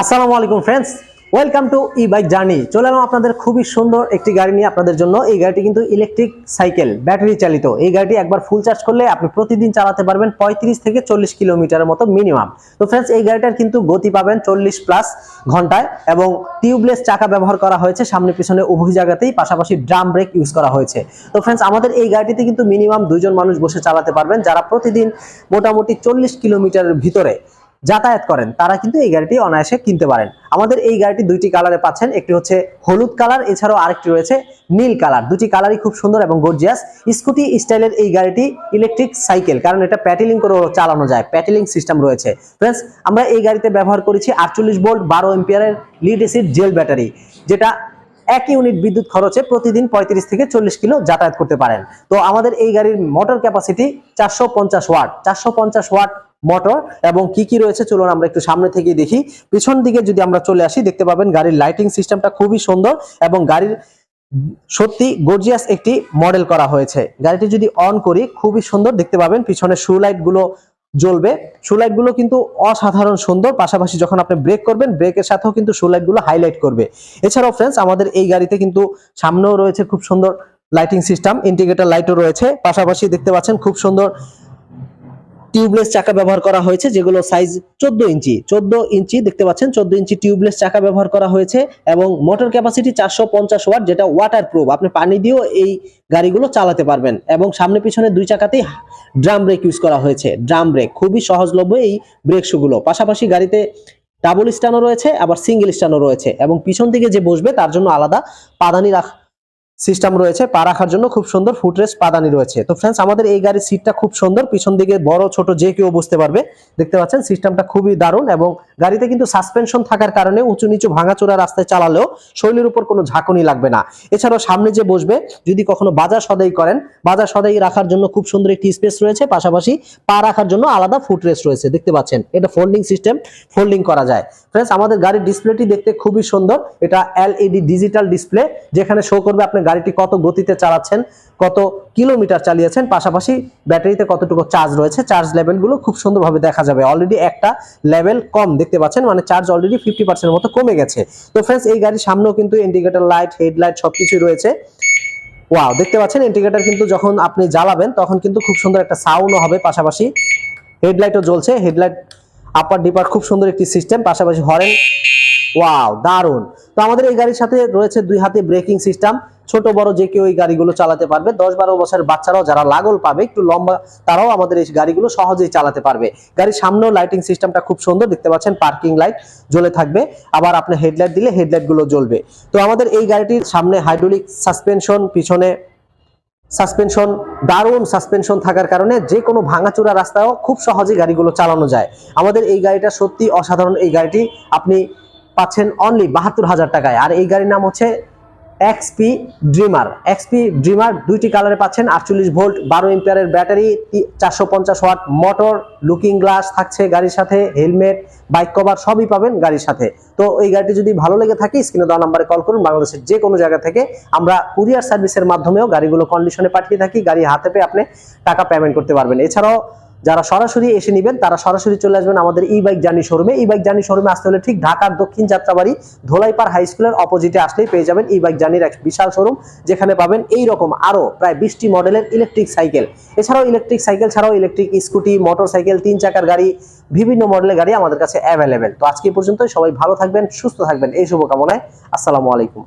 আসসালামু আলাইকুম friends welcome to e bike journey চলে এলাম আপনাদের খুবই সুন্দর একটি গাড়ি নিয়ে আপনাদের জন্য। এই গাড়িটি কিন্তু ইলেকট্রিক সাইকেল ব্যাটারি চালিত। এই গাড়িটি একবার ফুল চার্জ করলে আপনি প্রতিদিন চালাতে পারবেন পঁয়ত্রিশ থেকে চল্লিশ কিলোমিটারের মতো মিনিমাম তো ফ্রেন্ডস এই গাড়িটার কিন্তু গতি পাবেন চল্লিশ প্লাস ঘন্টায় এবং টিউবলেস চাকা ব্যবহার করা হয়েছে। সামনে পিছনে উভয় জায়গাতেই পাশাপাশি ড্রাম ব্রেক ইউজ করা হয়েছে। তো ফ্রেন্ডস আমাদের এই গাড়িটিতে কিন্তু মিনিমাম দুইজন মানুষ বসে চালাতে পারবেন। যারা প্রতিদিন মোটামুটি চল্লিশ কিলোমিটারের ভিতরে যাতায়াত করেন, তারা কিন্তু এই গাড়িটি অনায়াসে কিনতে পারেন। আমাদের এই গাড়িটি দুইটি কালারে পাচ্ছেন, একটি হচ্ছে হলুদ কালার এছাড়াও আরেকটি রয়েছে নীল কালার দুটি কালারই খুব সুন্দর এবং গর্জিয়াস স্কুটি স্টাইলের এই গাড়িটি ইলেকট্রিক সাইকেল কারণ এটা প্যাটেলিং করে চালানো যায় প্যাটেলিং সিস্টেম রয়েছে। ফ্রেন্ডস আমরা এই গাড়িতে ব্যবহার করেছি আটচল্লিশ ভোল্ট বারো এম্পিয়ারের লিড এসিড জেল ব্যাটারি যেটা এক ইউনিট বিদ্যুৎ খরচে প্রতিদিন পঁয়ত্রিশ থেকে চল্লিশ কিলো যাতায়াত করতে পারেন। তো আমাদের এই গাড়ির মোটর ক্যাপাসিটি চারশো পঞ্চাশ ওয়াট চারশো পঞ্চাশ ওয়াট মোটর এবং কি কি রয়েছে চলুন আমরা একটু সামনে থেকে দেখি। পিছন দিকে যদি আমরা চলে আসি, দেখতে পাবেন গাড়ির লাইটিং সিস্টেমটা খুবই সুন্দর এবং গাড়ির সত্যি গর্জিয়াস একটি মডেল করা হয়েছে। গাড়িটি যদি অন করি, খুবই সুন্দর দেখতে পাবেন। পিছনে শু লাইটগুলো জ্বলবে। শু লাইটগুলো কিন্তু অসাধারণ সুন্দর। পাশাপাশি যখন আপনি ব্রেক করবেন ব্রেকের সাথেও কিন্তু শু লাইটগুলো হাইলাইট করবে। এছাড়াও ফ্রেন্ডস আমাদের এই গাড়িতে কিন্তু সামনেও রয়েছে খুব সুন্দর লাইটিং সিস্টেম ইন্ডিকেটর লাইটও রয়েছে। পাশাপাশি দেখতে পাচ্ছেন খুব সুন্দর টিউবলেস চাকা ব্যবহার করা হয়েছে, যেগুলো সাইজ চোদ্দ ইঞ্চি। চোদ্দ ইঞ্চি দেখতে পাচ্ছেন, চোদ্দ ইঞ্চি টিউবলেস চাকা ব্যবহার করা হয়েছে এবং মোটর ক্যাপাসিটি চারশো পঞ্চাশ ওয়াট যেটা ওয়াটার প্রুফ আপনি পানি দিয়েও এই গাড়িগুলো চালাতে পারবেন। এবং সামনে পিছনে দুই চাকাতেই ড্রাম ব্রেক ইউজ করা হয়েছে। ড্রাম ব্রেক খুবই সহজলভ্য এই ব্রেক শুগুলো পাশাপাশি গাড়িতে ডাবল স্ট্যান্ডও রয়েছে, আবার সিঙ্গেল স্ট্যান্ডও রয়েছে। এবং পিছন দিকে যে বসবে, তার জন্য আলাদা পাদানি রাখ সিস্টেম রয়েছে, পা রাখার জন্য খুব সুন্দর ফুটরেস্ট পাদানি রয়েছে। তো ফ্রেন্ডস আমাদের এই গাড়ির সিটটা খুব সুন্দর, পিছন দিকে বড়, ছোট যে কেউ বসতে পারবে। দেখতে পাচ্ছেন, সিস্টেমটা খুবই দারুণ এবং গাড়িতে কিন্তু সাসপেনশন থাকার কারণে উঁচু নিচু ভাঙাচোরা রাস্তায় চালালেও শৈলীর উপর কোনো ঝাঁকুনি লাগবে না। এছাড়াও সামনে যে বসবে, যদি কখনো বাজার সদাই করেন, বাজার সদাই রাখার জন্য খুব সুন্দর একটি স্পেস রয়েছে, পাশাপাশি পা রাখার জন্য আলাদা ফুটরেস্ট রয়েছে। দেখতে পাচ্ছেন, এটা ফোল্ডিং সিস্টেম ফোল্ডিং করা যায়। ফ্রেন্ডস আমাদের গাড়ির ডিসপ্লেটি দেখতে খুবই সুন্দর। এটা এলইডি ডিজিটাল ডিসপ্লে যেখানে শো করবে আপনি গাড়িটি কত গতিতে চালাচ্ছেন, কত কিলোমিটার চালিয়েছেন, পাশাপাশি ব্যাটারিতে কতটুকু চার্জ রয়েছে চার্জ লেভেলগুলো খুব সুন্দরভাবে দেখা যাবে। অলরেডি একটা লেভেল কম দেখতে পাচ্ছেন মানে চার্জ অলরেডি ফিফটি পার্সেন্ট মতো কমে গেছে। তো ফ্রেন্ডস এই গাড়ির সামনেও কিন্তু ইন্ডিকেটর লাইট হেডলাইট সবকিছুই রয়েছে। ওয়াও দেখতে পাচ্ছেন ইন্ডিকেটর কিন্তু যখন আপনি জ্বালাবেন, তখন কিন্তু খুব সুন্দর একটা সাউন্ডও হবে, পাশাপাশি হেডলাইটও জ্বলছে হেডলাইট আপার ডিপার খুব সুন্দর একটি সিস্টেম পাশাপাশি হরেন ওয়াও দারুণ তো আমাদের এই গাড়ির সাথে রয়েছে দুই হাতে ব্রেকিং সিস্টেম ছোট, বড় যে কেউ এই গাড়িগুলো চালাতে পারবে। দশ বারো বছরের বাচ্চারাও যারা লাগল পাবে, একটু লম্বা, তারাও আমাদের এই গাড়িগুলো সহজেই চালাতে পারবে। গাড়ির সামনেও লাইটিং সিস্টেমটা খুব সুন্দর, দেখতে পাচ্ছেন পার্কিং লাইট জ্বলে থাকবে। আবার আপনি হেডলাইট দিলে হেডলাইটগুলো জ্বলবে। তো আমাদের এই গাড়িটির সামনে হাইড্রোলিক সাসপেনশন পিছনে সাসপেনশন, দারুণ সাসপেনশন থাকার কারণে যে কোনো ভাঙাচোরা রাস্তাও খুব সহজে গাড়িগুলো চালানো যায়। আমাদের এই গাড়িটা সত্যি অসাধারণ। এই গাড়িটি আপনি পাচ্ছেন অনলি বাহাত্তর হাজার টাকায়। আর এই গাড়ির নাম হচ্ছে এক্সপি ড্রিমার এক্সপি ড্রিমার দুইটি কালারে পাচ্ছেন, আটচল্লিশ ভোল্ট, বারো এম্পিয়ারের ব্যাটারি চারশো পঞ্চাশ ওয়াট মোটর লুকিং গ্লাস থাকছে গাড়ির সাথে হেলমেট বাইক কভার সবই পাবেন গাড়ির সাথে। তো এই গাড়িটি যদি ভালো লেগে থাকে, স্ক্রিনে দেওয়া নাম্বারে কল করুন, বাংলাদেশের যে কোনো জায়গা থেকে আমরা কুরিয়ার সার্ভিসের মাধ্যমেও গাড়িগুলো কন্ডিশনে পাঠিয়ে থাকি, গাড়ি হাতে পেয়ে আপনি টাকা পেমেন্ট করতে পারবেন। এছাড়াও যারা সরাসরি এসে নেবেন, তারা সরাসরি চলে আসবেন আমাদের ই বাইক জার্নি শোরুমে ই বাইক জার্নি শোরুমে আসতে হলে ঠিক ঢাকার দক্ষিণ যাত্রাবাড়ি, ধোলাইপাড় হাই স্কুলের অপোজিটে আসলেই পেয়ে যাবেন ই বাইক জার্নির এক বিশাল শোরুম যেখানে পাবেন এই রকম আরও প্রায় বিশটি মডেলের ইলেকট্রিক সাইকেল এছাড়াও ইলেকট্রিক সাইকেল ছাড়াও ইলেকট্রিক স্কুটি মোটর সাইকেল তিন চাকার গাড়ি, বিভিন্ন মডেলের গাড়ি আমাদের কাছে অ্যাভেলেবেল তো আজকে পর্যন্ত সবাই ভালো থাকবেন, সুস্থ থাকবেন, এই শুভকামনায়। আসসালামু আলাইকুম।